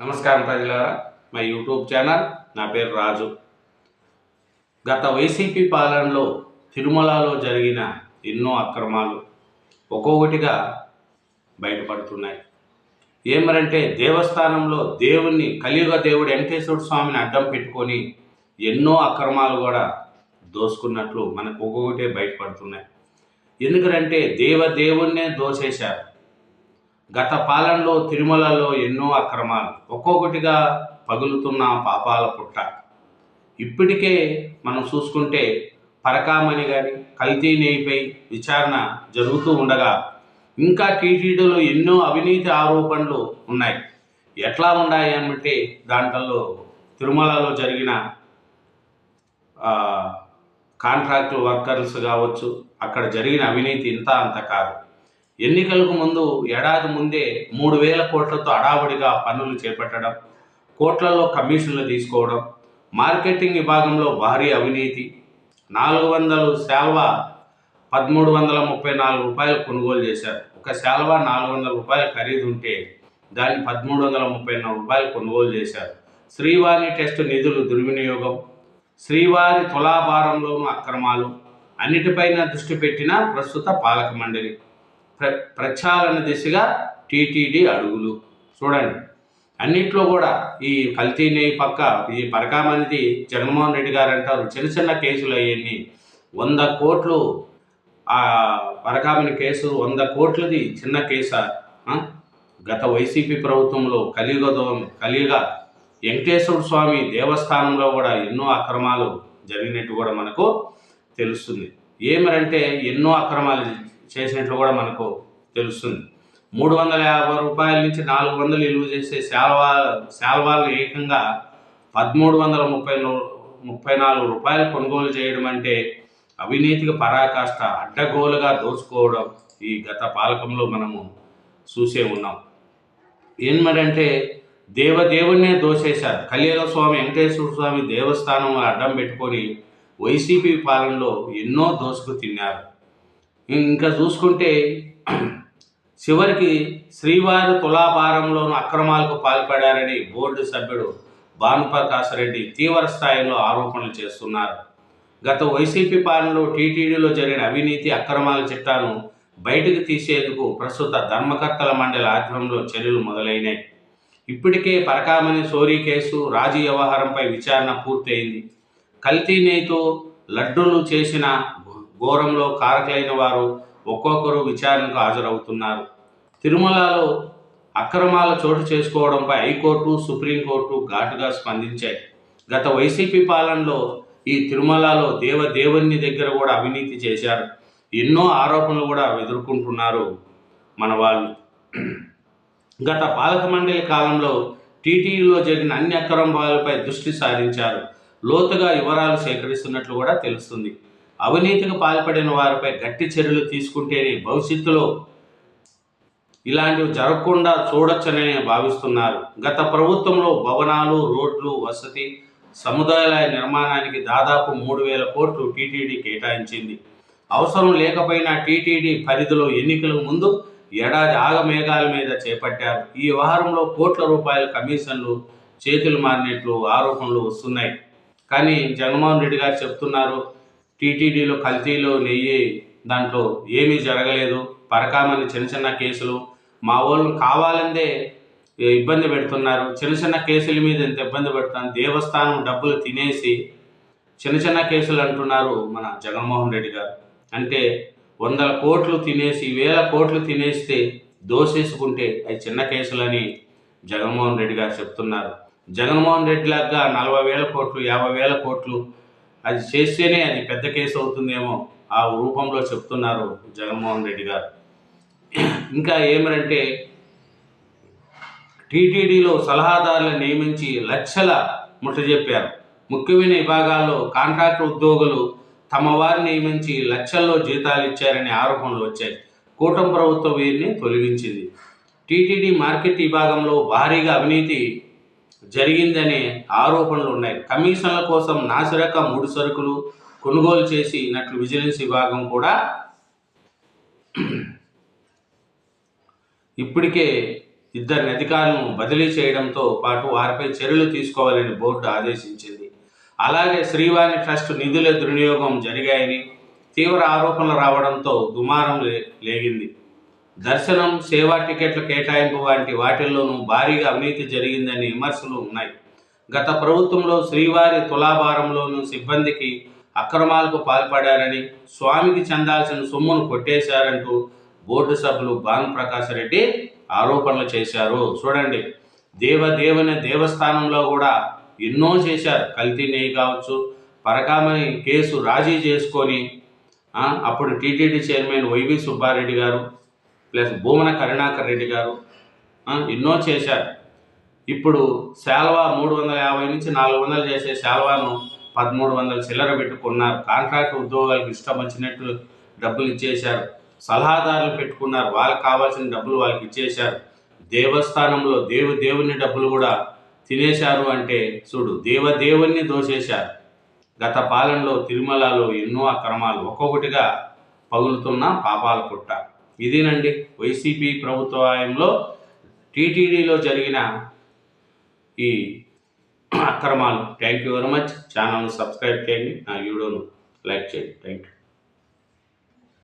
నమస్కారం ప్రజలారా. మా యూట్యూబ్ ఛానల్ నా పేరు రాజు. గత వైసీపీ పాలనలో తిరుమలలో జరిగిన ఎన్నో అక్రమాలు ఒక్కొక్కటిగా బయటపడుతున్నాయి. ఏమరంటే దేవస్థానంలో దేవుణ్ణి కలియుగ దేవుడు వెంకటేశ్వర స్వామిని అడ్డం పెట్టుకొని ఎన్నో అక్రమాలు కూడా దోసుకున్నట్లు మనకు ఒక్కొక్కటే బయటపడుతున్నాయి. ఎందుకంటే దేవ దేవుణ్ణే దోసేశారు. గత పాలనలో తిరుమలలో ఎన్నో అక్రమాలు. ఒక్కొక్కటిగా పగులుతున్న పాపాల పుట్ట. ఇప్పటికే మనం చూసుకుంటే పరకామణి గారి కల్తీ నెయ్యిపై విచారణ జరుగుతూ ఉండగా ఇంకా టీటీడీలో ఎన్నో అవినీతి ఆరోపణలు ఉన్నాయి. ఎట్లా ఉన్నాయి అంటే దాంట్లో తిరుమలలో జరిగిన కాంట్రాక్టు వర్కర్స్ కావచ్చు అక్కడ జరిగిన అవినీతి ఇంత అంత కాదు. ఎన్నికలకు ముందు ఏడాది ముందే మూడు వేల కోట్లతో అడావుడిగా పనులు చేపట్టడం కోట్లలో కమిషన్లు తీసుకోవడం మార్కెటింగ్ విభాగంలో భారీ అవినీతి నాలుగు వందలు శాల్వా పదమూడు వందల ముప్పై నాలుగు రూపాయలు కొనుగోలు చేశారు. ఒక శాల్వా నాలుగు వందల రూపాయలు ఖరీదు ఉంటే దాన్ని పదమూడు వందల ముప్పై నాలుగు రూపాయలు కొనుగోలు చేశారు. శ్రీవారి టెస్ట్ నిధులు దుర్వినియోగం శ్రీవారి తులాభారంలోను అక్రమాలు అన్నిటిపైన దృష్టి పెట్టిన ప్రస్తుత పాలక మండలి. ప్ర ప్రక్షాళన దిశగా టీటీడీ అడుగులు. చూడండి. అన్నిట్లో కూడా ఈ కల్తీని పక్క ఈ పరకామణిది జగన్మోహన్ రెడ్డి గారు అంటారు చిన్న చిన్న కేసులు అవన్నీ వంద కోట్లు ఆ పరకామణి కేసు వంద కోట్లది చిన్న కేసా. గత వైసీపీ ప్రభుత్వంలో కలియుగ కలియుగ వెంకటేశ్వర స్వామి దేవస్థానంలో కూడా ఎన్నో అక్రమాలు జరిగినట్టు కూడా మనకు తెలుస్తుంది. ఏమరంటే ఎన్నో అక్రమాలు చేసినట్లు కూడా మనకు తెలుస్తుంది. మూడు వందల యాభై రూపాయల నుంచి నాలుగు వందలు విలువ చేసే శాల్వా శాల్వాలు ఏకంగా పదమూడు వందల ముప్పై ముప్పై నాలుగు రూపాయలు కొనుగోలు చేయడం అంటే అవినీతికి పరాకాష్ట అడ్డగోలుగా దోచుకోవడం ఈ గత పాలకంలో మనము చూసే ఉన్నాం. ఏం మరంటే దేవదేవుణ్ణే దోచేశారు కలియుగ స్వామి వెంకటేశ్వర స్వామి దేవస్థానం అడ్డం పెట్టుకొని వైసీపీ పాలనలో ఎన్నో దోసుకు తిన్నారు. ఇంకా చూసుకుంటే చివరికి శ్రీవారి తులాభారంలోను అక్రమాలకు పాల్పడారని బోర్డు సభ్యుడు భానుప్రకాశ్ రెడ్డి తీవ్ర స్థాయిలో ఆరోపణలు చేస్తున్నారు. గత వైసీపీ పాలనలో టీటీడీలో జరిగిన అవినీతి అక్రమాల చిట్టాను బయటకు తీసేందుకు ప్రస్తుత ధర్మకర్తల మండలి ఆధ్వర్యంలో చర్యలు మొదలైనాయి. ఇప్పటికే పరకామణి సోరీ కేసు రాజీ వ్యవహారంపై విచారణ పూర్తయింది. కల్తీ లడ్డూలు చేసిన ఘోరంలో కారకులైన వారు ఒక్కొక్కరు విచారణకు హాజరవుతున్నారు. తిరుమలలో అక్రమాల చోటు చేసుకోవడంపై హైకోర్టు సుప్రీంకోర్టు ఘాటుగా స్పందించాయి. గత వైసీపీ పాలనలో ఈ తిరుమలలో దేవదేవుని దగ్గర కూడా అవినీతి చేశారు. ఎన్నో ఆరోపణలు కూడా ఎదుర్కొంటున్నారు మన వాళ్ళు. గత పాలక మండలి కాలంలో టీటీడీలో జరిగిన అన్ని అక్రమాలపై దృష్టి సారించారు. లోతుగా వివరాలు సేకరిస్తున్నట్లు కూడా తెలుస్తుంది. అవినీతికి పాల్పడిన వారిపై గట్టి చర్యలు తీసుకుంటేనే భవిష్యత్తులో ఇలాంటివి జరగకుండా చూడొచ్చని భావిస్తున్నారు. గత ప్రభుత్వంలో భవనాలు రోడ్లు వసతి సముదాయాల నిర్మాణానికి దాదాపు మూడు వేల కోట్లు టీటీడీ కేటాయించింది. అవసరం లేకపోయినా టీటీడీ పరిధిలో ఎన్నికలకు ముందు ఏడాది ఆగమేఘాల మీద చేపట్టారు. ఈ వ్యవహారంలో కోట్ల రూపాయల కమిషన్లు చేతులు మారినట్లు ఆరోపణలు వస్తున్నాయి. కానీ జగన్మోహన్ రెడ్డి గారు చెప్తున్నారు టీటీడీలో కల్తీలో నెయ్యి దాంట్లో ఏమీ జరగలేదు. పరకామని చిన్న చిన్న కేసులు. మా వాళ్ళు కావాలందే ఇబ్బంది పెడుతున్నారు. చిన్న చిన్న కేసుల మీద ఎంత ఇబ్బంది పెడుతున్నారు. దేవస్థానం డబ్బులు తినేసి చిన్న చిన్న కేసులు అంటున్నారు మన జగన్మోహన్ రెడ్డి గారు. అంటే వందల కోట్లు తినేసి వేల కోట్లు తినేస్తే దోసేసుకుంటే అవి చిన్న కేసులని జగన్మోహన్ రెడ్డి గారు చెప్తున్నారు. జగన్మోహన్ రెడ్డి లాగా నలభై వేల కోట్లు యాభై వేల కోట్లు అది చేస్తేనే అది పెద్ద కేసు అవుతుందేమో ఆ రూపంలో చెప్తున్నారు జగన్మోహన్ రెడ్డి గారు. ఇంకా ఏమనంటే టీటీడీలో సలహాదారులను నియమించి లక్షల ముట్టజెప్పారు ముఖ్యమైన విభాగాల్లో కాంట్రాక్ట్ ఉద్యోగులు తమ వారిని నియమించి లక్షల్లో జీతాలు ఇచ్చారనే ఆరోపణలు వచ్చాయి. కూటమి ప్రభుత్వం వీరిని తొలగించింది. టీటీడీ మార్కెట్ విభాగంలో భారీగా అవినీతి జరిగిందనే ఆరోపణలు ఉన్నాయి. కమిషన్ల కోసం నాసిరక ముడి సరుకులు కొనుగోలు చేసినట్లు విజిలెన్స్ విభాగం కూడా ఇప్పటికే ఇద్దరిని అధికారులను బదిలీ చేయడంతో పాటు వారిపై చర్యలు తీసుకోవాలని బోర్డు ఆదేశించింది. అలాగే శ్రీవాణి ట్రస్ట్ నిధుల దుర్వినియోగం జరిగాయని తీవ్ర ఆరోపణలు రావడంతో దుమారం లే- లేగింది. దర్శనం సేవా టికెట్ల కేటాయింపు వంటి వాటిల్లోనూ భారీగా అవినీతి జరిగిందని విమర్శలు ఉన్నాయి. గత ప్రభుత్వంలో శ్రీవారి తులాభారంలోనూ సిబ్బందికి అక్రమాలకు పాల్పడారని స్వామికి చెందాల్సిన సొమ్మును కొట్టేశారంటూ బోర్డు సభ్యులు భానుప్రకాశ్ రెడ్డి ఆరోపణలు చేశారు. చూడండి దేవదేవుని దేవస్థానంలో కూడా ఎన్నో చేశారు. కల్తీ నెయ్యి కావచ్చు పరకామని కేసు రాజీ చేసుకొని అప్పుడు టీటీడీ చైర్మన్ వైవి సుబ్బారెడ్డి గారు ప్లస్ భూమన కరుణాకర్ రెడ్డి గారు ఎన్నో చేశారు. ఇప్పుడు శాల్వా మూడు వందల యాభై నుంచి నాలుగు వందలు చేసే శాల్వాను పదమూడు వందల చిల్లర పెట్టుకున్నారు కాంట్రాక్ట్ ఉద్యోగాలకు ఇష్టం వచ్చినట్టు డబ్బులు ఇచ్చేశారు. సలహాదారులు పెట్టుకున్నారు. వాళ్ళకి కావాల్సిన డబ్బులు వాళ్ళకి ఇచ్చేశారు. దేవస్థానంలో దేవు దేవుని డబ్బులు కూడా తినేశారు అంటే చూడు దేవదేవుణ్ణి దోషేశారు. గత పాలనలో తిరుమలలో ఎన్నో అక్రమాలు ఒక్కొక్కటిగా పగులుతున్న పాపాల పుట్ట. ఇదేనండి వైసీపీ ప్రభుత్వ హయాంలో టీటీడీలో జరిగిన ఈ అక్రమాలు. థ్యాంక్ యూ వెరీ మచ్ ఛానల్ను సబ్స్క్రైబ్ చేయండి. నా వీడియోను లైక్ చేయండి. Thank you